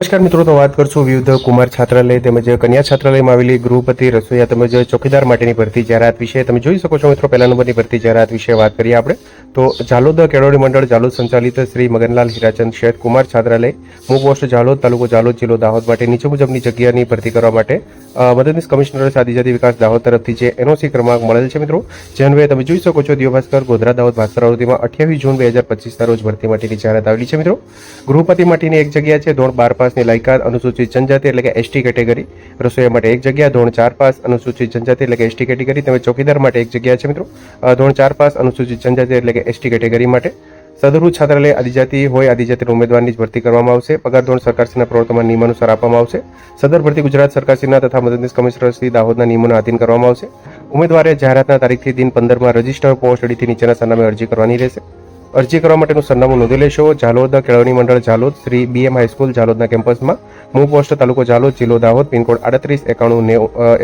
નમસ્કાર મિત્રો, તો વાત કરશું વિવિધ કુમાર છાત્રાલય તેમજ કન્યા છાત્રાલયમાં આવેલી ગૃહપતિ રસોઈયા તેમજ ચોકીદાર માટેની ભરતી જાહેરાત વિશે તમે જોઈ શકો છો મિત્રો, પહેલા નંબરની ભરતી જાહેરાત વિશે વાત કરીએ આપણે. તો જાલોદ કેળવણી મંડળ જાલોદ સંચાલિત શ્રી મગનલાલ હીરાચંદ શેઠ કુમાર છાત્રાલય મૂળ પોસ્ટ જાલોદ તાલુકો જાલોદ જિલ્લો દાહોદ માટે નીચે મુજબની જગ્યાની ભરતી કરવા માટે મદદનીશ કમિશનર આદિજાતિ વિકાસ દાહોદ તરફથી જે એનઓસી ક્રમાંક મળેલ છે મિત્રો જે તમે જોઈ શકો છો દિવ્યભાસ્કર ગોધરા દાહોદ ભાસ્કર આવૃત્તિમાં અઠ્યાવીસ જૂન બે હજાર પચીસના રોજ ભરતી માટેની જાહેરાત આવેલી છે મિત્રો. ગૃહપતિ માટેની એક જગ્યા છે ધોરણ બાર પાસની લાયકાત અનુસૂચિત જનજાતિ એટલે કે એસટી કેટેગરી રસોઈયા માટે એક જગ્યા, ધોરણ ચાર પાસ અનુસૂચિત જનજાતિ એટલે કે એસટી કેટેગરી તેમજ ચોકીદાર માટે એક જગ્યા છે મિત્રો. ધોરણ ચાર પાસ અનુસૂચિત જનજાતિ એટલે કે એસટી કેટેગરી માટે. સદરૂ છાત્રાલય આદિજાતિ હોય, આદિજાતિના ઉમેદવારની જ ભરતી કરવામાં આવશે. પગાર ધોરણ સરકારશ્રીના પ્રવર્તમાન નિયમાનુસાર આપવામાં આવશે. સદર ભરતી ગુજરાત સરકારશ્રીના તથા મદદનીશ કમિશનર શ્રી દાહોદના નિયમોના આધીન કરવામાં આવશે. ઉમેદવારે જાહેરાતના તારીખથી દિન પંદરમાં રજિસ્ટર પોસ્ટ અડીથી નીચેના સરનામે અરજી કરવાની રહેશે. અરજી કરવા માટેનું સરનામું નોંધી લેશો. ઝાલોદ કેળવણી મંડળ Jhalod, Shri BM high school ઝાલોદના કેમ્પસમાં મૂવ પોસ્ટ તાલુકો ઝાલોદ, જિલ્લો દાહોદ, પિનકોડ આડત્રીસ, એકાણું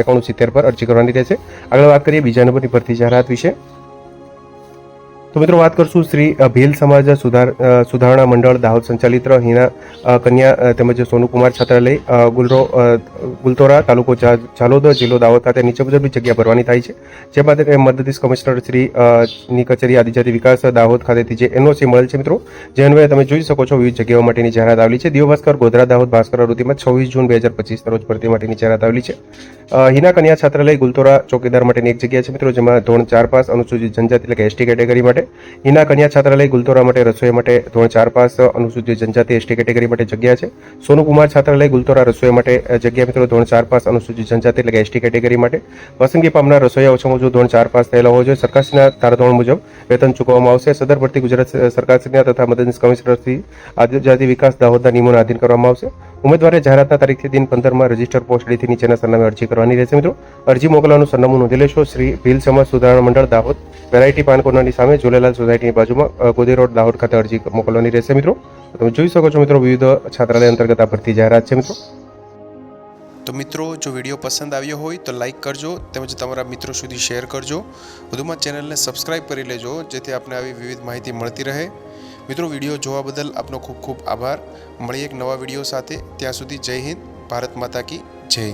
એકાણું સિત્તેર પર અરજી કરવાની રહેશે. આગળ વાત કરીએ બીજા નંબરની ભરતી જાહેરાત વિશે. તો મિત્રો વાત કરશું શ્રી ભીલ સમાજ સુધાર સુધારણા મંડળ દાહોદ સંચાલિત હિના કન્યા તેમજ સોનુકુમાર છાત્રાલય ગુલરો ગુલતોરા તાલુકો ઝાલોદ જિલ્લો દાહોદ ખાતે નીચે મુજબની જગ્યા ભરવાની થાય છે. જે એ મદદનીશ કમિશનર શ્રી ની કચેરી આદિજાતિ વિકાસ દાહોદ ખાતેથી જે એનઓસી મળેલ છે મિત્રો, જે અન્વયે તમે જોઈ શકો છો વિવિધ જગ્યાઓ માટેની જાહેરાત આવેલી છે. દિવ્યભાસ્કર ગોધરા દાહોદ ભાસ્કર વૃત્તિમાં છવ્વીસ જૂન બે હજાર પચીસ રોજ ભરતી માટેની જાહેરાત આવેલી છે. હિના કન્યા છાત્રાલય ગુલતોરા ચોકીદાર માટેની એક જગ્યા છે મિત્રો, જેમાં ધોરણ ચાર પાસ અનુસૂચિત જનજાતિ એટલે કે એસટી કેટેગરી માટે હિના કન્યા છાત્રાલય ગુલતોરા માટે, રસોઈ માટે ધોરણ ચાર પાસ અનુસૂચિત જનજાતિ એસટી કેટેગરી માટે જગ્યા છે. સોનુકુમાર છાત્રાલય ગુલતોરા રસોઈ માટે જગ્યા મિત્રો ધોરણ ચાર પાસ અનુસૂચિત જનજાતિ એટલે કે એસટી કેટેગરી માટે. પસંદગી પામનાર રસોઈયા ઓછામાં ઓછું ધોરણ ચાર પાસ થયેલા હોવા જોઈએ. સરકારશ્રીના ધારાધોરણ મુજબ વેતન ચૂકવવામાં આવશે. સદર ભરતી ગુજરાત સરકારશ્રીના તથા મદદનીશ કમિશનરથી આદિજાતિ વિકાસ દાહોદના નિયમોના આધીન કરવામાં આવશે. ઉમેદવારે જાહેરાતના તારીખથી દિન પંદરમાં રજિસ્ટર પોસ્ટ ડીથી નીચેના સરનામે અરજી કરવાની રહેશે મિત્રો. અરજી મોકલવાનું સરનામું નોંધી લેશો. શ્રી ભીલ સમાજ સુધારણા મંડળ, દાહોદ. વેરાયટી પાન કોર્નરની સામે ઝુલેલાલ સોસાયટીની બાજુમાં ગોદી રોડ દાહોદ ખાતે અરજી મોકલવાની રહેશે મિત્રો. તમે જોઈ શકો છો મિત્રો વિવિધ છાત્રાલય અંતર્ગત આ ભરતી જાહેરાત છે મિત્રો. તો મિત્રો, જો વીડિયો પસંદ આવ્યો હોય તો લાઈક કરજો, તેમજ તમારા મિત્રો સુધી શેર કરજો. વધુમાં ચેનલને સબસ્ક્રાઇબ કરી લેજો, જેથી આપને આવી વિવિધ માહિતી મળતી રહે. મિત્રો, વીડિયો જોવા બદલ આપનો ખૂબ ખૂબ આભાર. મળીએ એક નવા વીડિયો સાથે. ત્યાં સુધી જય હિન્દ, ભારત માતા કી જય.